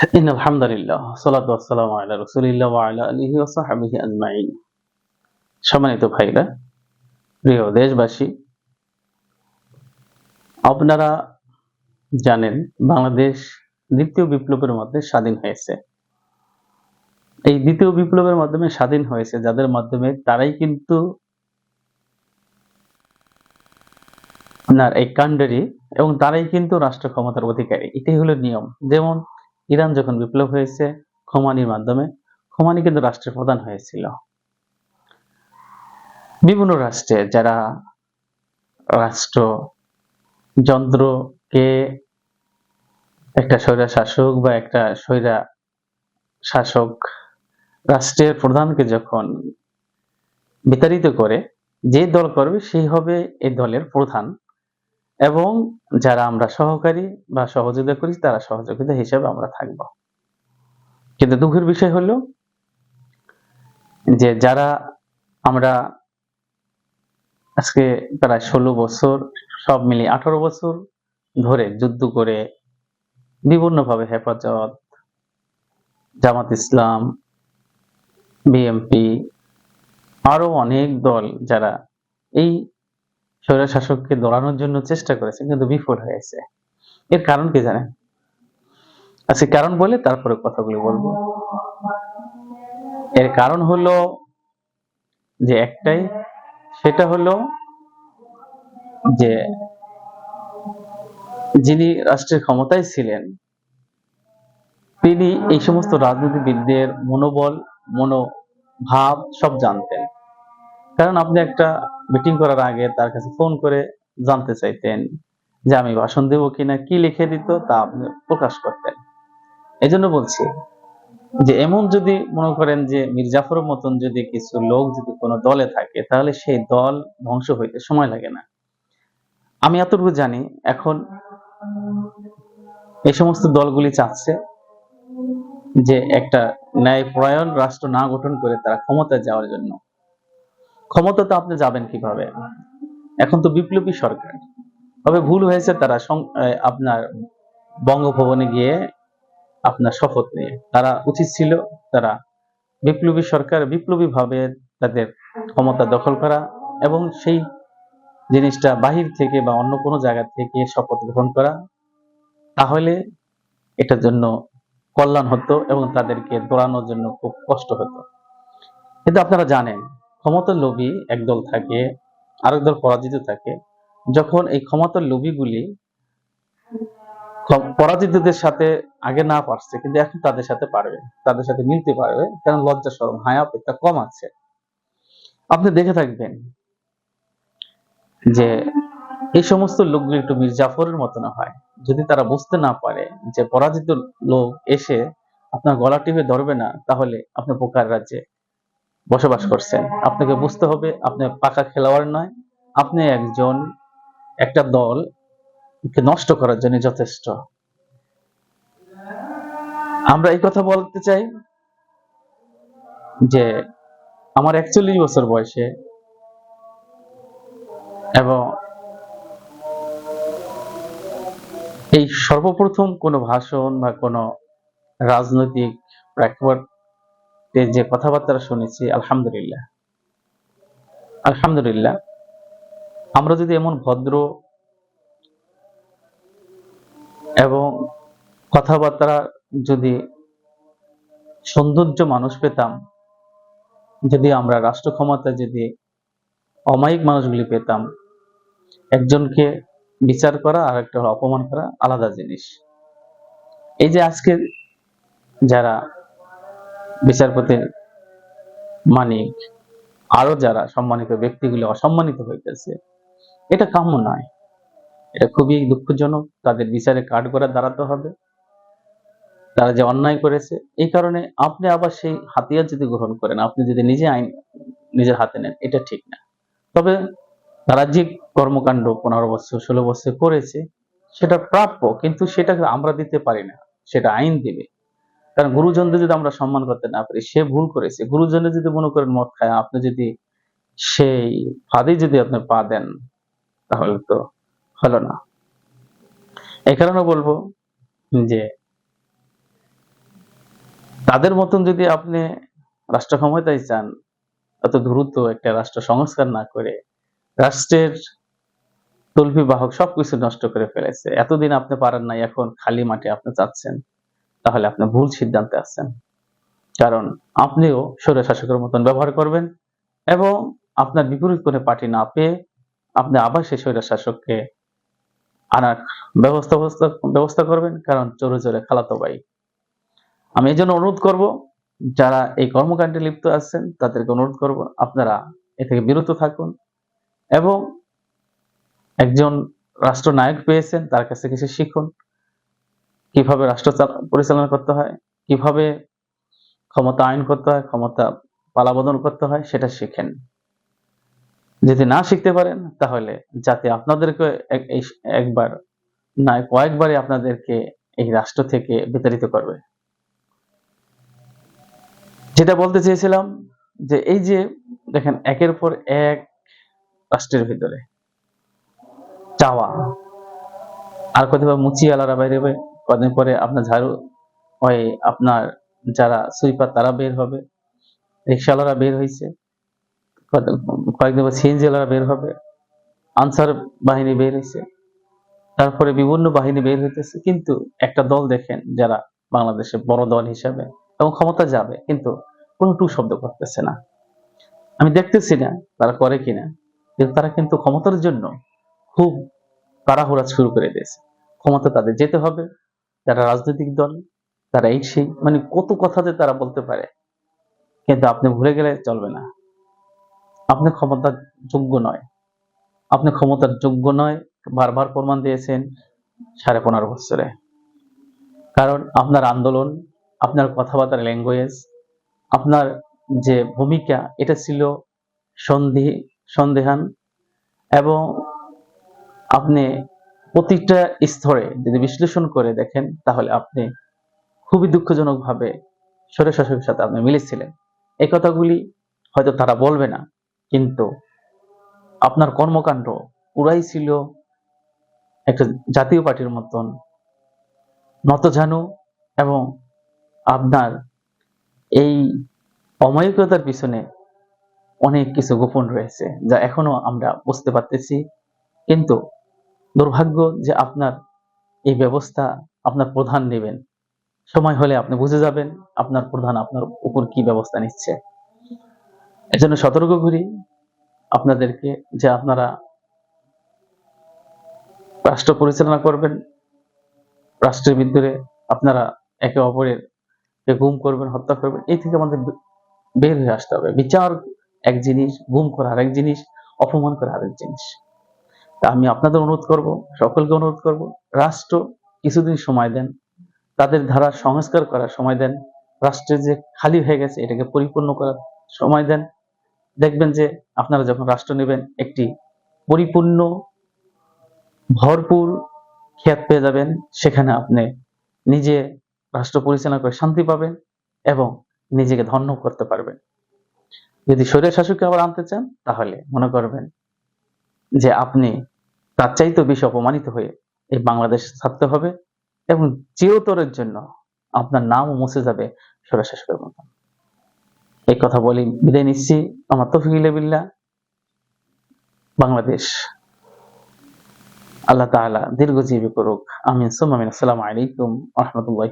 إن الحمد لله والصلاة والسلام على رسول الله وعلى آله وصحبه أجمعين সম্মানিত ভাইরা প্রিয় দেশবাসী আপনারা জানেন বাংলাদেশ দ্বিতীয় বিপ্লবের মধ্যে স্বাধীন হয়েছে এই দ্বিতীয় বিপ্লবের মাধ্যমে স্বাধীন হয়েছে যাদের মাধ্যমে তারাই কিন্তু আপনার এই কান্ডারি এবং তারাই কিন্তু রাষ্ট্র ক্ষমতার অধিকারী এটাই হলো নিয়ম যেমন ইরান যখন বিপ্লব হয়েছে, খোমানির মাধ্যমে, খোমানি কিন্তু রাষ্ট্রের প্রধান হয়েছিল। বিভিন্ন রাষ্ট্রে যারা রাষ্ট্র যন্ত্রকে একটা স্বৈরা শাসক বা একটা স্বৈরা শাসক রাষ্ট্রের প্রধানকে যখন বিতাড়িত করে, যে দল করবে সেই হবে এই দলের প্রধান। এবং যারা আমরা সহকারী বা সহযোগিতা করি, তারা সহযোগিতা হিসেবে আমরা থাকব। কিন্তু দুঃখের বিষয় হলো যে যারা আমরা আজকে প্রায় ষোলো বছর, সব মিলিয়ে আঠারো বছর ধরে যুদ্ধ করে বিভিন্নভাবে হেফাজত, জামাত ইসলাম বিএমপি আরও অনেক দল যারা এই স্বৈর শাসককে দড়ানোর জন্য চেষ্টা করেছে, কিন্তু বিফল হয়েছে। এর কারণ কি জানেন? আচ্ছা কারণ বলে তারপরে কথাগুলো বলব। এর কারণ হলো যে একটাই, সেটা হলো যে যিনি রাষ্ট্রের ক্ষমতায় ছিলেন, তিনি এই সমস্ত রাজনীতিবিদদের মনোবল, মনোভাব সব জানতেন। কারণ আপনি একটা মিটিং করার আগে তার কাছে ফোন করে জানতে চাইতেন যে আমি ভাষণ দেবো কিনা, কি লিখে দিত তা আপনি প্রকাশ করতেন। এই জন্য বলছি যে এমন যদি মনে করেন যে মির্জাফরের মতন যদি কিছু লোক যদি কোনো দলে থাকে, তাহলে সেই দল ধ্বংস হইতে সময় লাগে না। আমি এতটুকু জানি, এখন এই সমস্ত দলগুলি চাচ্ছে যে একটা ন্যায়পরায়ণ রাষ্ট্র না গঠন করে তারা ক্ষমতায় যাওয়ার জন্য। ক্ষমতা তো আপনি যাবেন কীভাবে? এখন তো বিপ্লবী সরকার। তবে ভুল হয়েছে তারা আপনার বঙ্গভবনে গিয়ে আপনার শপথ নিয়ে। তারা উচিত ছিল তারা বিপ্লবী সরকার বিপ্লবী ভাবে তাদের ক্ষমতা দখল করা এবং সেই জিনিসটা বাহির থেকে বা অন্য কোনো জায়গা থেকে শপথ গ্রহণ করা। তাহলে এটার জন্য কল্যাণ হতো এবং তাদেরকে দৌড়ানোর জন্য খুব কষ্ট হতো। কিন্তু আপনারা জানেন ক্ষমতার লোভী একদল থাকে, আরেক দল পরাজিত থাকে। যখন এই ক্ষমতার লোভীগুলি পরাজিতদের সাথে আগে না পারছে, কিন্তু এখন তাদের সাথে পারবে, তাদের সাথে মিলতে পারবে, কারণ লজ্জা সরম, হায়া অপেক্ষা কম আছে। আপনি দেখে থাকবেন যে এই সমস্ত লোকগুলি একটু মীর জাফরের মতন হয়। যদি তারা বুঝতে না পারে যে পরাজিত লোক এসে আপনার গলা টিপে ধরবে না, তাহলে আপনি পোকার রাজ্যে বসবাস করছেন। আপনাকে বুঝতে হবে, আপনি পাকা খেলোয়াড় নয়। আপনি একজন, একটা দল নষ্ট করার জন্য যথেষ্ট। আমরা এই কথা বলতে চাই যে, আমার একচল্লিশ বছর বয়সে এবং এই সর্বপ্রথম কোনো ভাষণ বা কোনো রাজনৈতিক প্রেক্ষাপট যে কথাবার্তা শুনেছি, আলহামদুলিল্লাহ। আলহামদুলিল্লাহ, আমরা যদি এমন ভদ্র এবং কথাবার্তা যদি সৌন্দর্য মানুষ পেতাম, যদি আমরা রাষ্ট্র ক্ষমতা যদি অমায়িক মানুষগুলি পেতাম, একজনকে বিচার করা আর একটা অপমান করা আলাদা জিনিস। এই যে আজকে যারা বিচারপতির মানিক, আরও যারা সম্মানিত ব্যক্তিগুলি অসম্মানিত হইতেছে, এটা কাম্য নয়। এটা খুবই দুঃখজনক। তাদের বিচারে কাঠ করে দাঁড়াতে হবে। তারা যে অন্যায় করেছে, এই কারণে আপনি আবার সেই হাতিয়ার যদি গ্রহণ করেন, আপনি যদি নিজে আইন, নিজের হাতে নেন, এটা ঠিক না। তবে তারা যে কর্মকাণ্ড পনেরো বছর, ষোলো বছর করেছে, সেটা প্রাপ্য, কিন্তু সেটা আমরা দিতে পারি না। সেটা আইন দিবে। কারণ গুরুজনদের যদি আমরা সম্মান করতে না পারি, সে ভুল করেছে। গুরুজনের যদি মনে করেন মদ খায়, আপনি যদি সেই ফাঁদে যদি আপনি পা দেন, তাহলে তো হলো না। এই কারণে বলব যে, তাদের মতন যদি আপনি রাষ্ট্র ক্ষমতায় চান এত দ্রুত একটা রাষ্ট্র সংস্কার না করে, রাষ্ট্রের তল্পি বাহক সবকিছু নষ্ট করে ফেলেছে। এতদিন আপনি পারেন নাই, এখন খালি মাঠে আপনি চাচ্ছেন। তাহলে আপনি ভুল সিদ্ধান্তে আছেন। কারণ আপনিও স্বৈর শাসকের মতন ব্যবহার করবেন এবং আপনার বিপরীত কোনো পার্টি না পেয়ে আপনি আবার সেই স্বৈর শাসককে আনার ব্যবস্থা ব্যবস্থা- করবেন, কারণ চোরে চোরে খালাতো ভাই। আমি এই জন্য অনুরোধ করব, যারা এই কর্মকাণ্ডে লিপ্ত আছেন, তাদেরকে অনুরোধ করব, আপনারা এ থেকে বিরত থাকুন এবং একজন রাষ্ট্রনায়ক পেয়েছেন, তার কাছে কিছু শিখুন। কীভাবে রাষ্ট্র চাল- পরিচালনা করতে হয়, কীভাবে ক্ষমতা আইন করতে হয়, ক্ষমতা পালাবদল করতে হয়, সেটা শিখেন। যদি না শিখতে পারেন, তাহলে যাতে আপনাদেরকে একবার না কয়েকবারে আপনাদেরকে এই রাষ্ট্র থেকে বিতাড়িত করবে। যেটা বলতে চেয়েছিলাম যে এই যে, দেখেন, একের পর এক রাষ্ট্রের ভিতরে। চাওয়া। আর কোথাও মুচি আলারা বাইরে কদিন পরে আপনার ঝাড়ু ওই আপনার যারা সুইপার তারা বের হবে, রিক্সাওয়ালারা বের হয়েছে কয়েকদিন পর সিএনজি ওয়ালারা বের হবে, আনসার বাহিনী বের হয়েছে তারপরে বিভিন্ন বাহিনী বের হইতেছে, কিন্তু একটা দল দেখেন যারা বাংলাদেশে বড় দল হিসাবে এবং ক্ষমতা যাবে, কিন্তু কোনো টু শব্দ করতেছে না। আমি দেখতেছি না তারা করে কিনা, কিন্তু তারা কিন্তু ক্ষমতার জন্য খুব তাড়াহুড়া শুরু করে দিয়েছে। ক্ষমতা তাদের যেতে হবে যারা রাজনৈতিক দল, তারা এই সেই মানে কত কথাতে তারা বলতে পারে, কিন্তু আপনি ভুলে গেলে চলবে না। আপনি ক্ষমতার যোগ্য নয়। আপনি ক্ষমতার যোগ্য নয়, বারবার প্রমাণ দিয়েছেন সাড়ে পনেরো বছরে। কারণ আপনার আন্দোলন, আপনার কথাবার্তার ল্যাঙ্গুয়েজ আপনার যে ভূমিকা, এটা ছিল সন্ধি, সন্দেহান, এবং আপনি প্রতিটা স্তরে যদি বিশ্লেষণ করে দেখেন, তাহলে আপনি খুবই দুঃখজনকভাবে স্বৈর শাসকের সাথে আপনি মিলেছিলেন। এই কথাগুলি হয়তো তারা বলবে না, কিন্তু আপনার কর্মকাণ্ড পুরাই ছিল একটা জাতীয় পার্টির মতন নতজানু এবং আপনার এই অমায়িকতার পিছনে অনেক কিছু গোপন রয়েছে, যা এখনও আমরা বুঝতে পারতেছি। কিন্তু দুর্ভাগ্য যে আপনার এই ব্যবস্থা আপনার প্রধান নেবেন। সময় হলে আপনি বুঝে যাবেন আপনার প্রধান আপনার উপর কি ব্যবস্থা নিচ্ছে। এজন্য সতর্ক করি, আপনাদেরকে যে আপনারা রাষ্ট্র পরিচালনা করবেন, রাষ্ট্রের ভিতরে আপনারা একে অপরের গুম করবেন, হত্যা করবেন, এই থেকে আমাদের বের হয়ে আসতে হবে। বিচার এক জিনিস, গুম করা আরেক জিনিস, অপমান করা আরেক জিনিস। তা আমি আপনাদের অনুরোধ করব, সকলকে অনুরোধ করব, রাষ্ট্র কিছুদিন সময় দেন, তাদের ধারা সংস্কার করার সময় দেন, রাষ্ট্রের যে খালি হয়ে গেছে এটাকে পরিপূর্ণ করার সময় দেন। দেখবেন যে আপনারা যখন রাষ্ট্র নেবেন, একটি পরিপূর্ণ, ভরপুর খেত পেয়ে যাবেন, সেখানে আপনি নিজে রাষ্ট্র পরিচালনা করে শান্তি পাবেন এবং নিজেকে ধন্য করতে পারবেন। যদি স্বৈর শাসককে আবার আনতে চান, তাহলে মনে করবেন যে আপনি তার চাইতেও বেশি অপমানিত হয়ে এই বাংলাদেশ থাকতে হবে এবং চিরতরের জন্য আপনার নামও মুছে যাবে স্বৈর শাসকের মতো। এই কথা বলি বিদায় নিচ্ছি। আমার তফিকুল বিল্লাহ। বাংলাদেশ। আল্লাহ তাআলা দীর্ঘজীবী করুক। আমিন। সুমামিন আসসালামু আলাইকুম রহমতুল্লাহ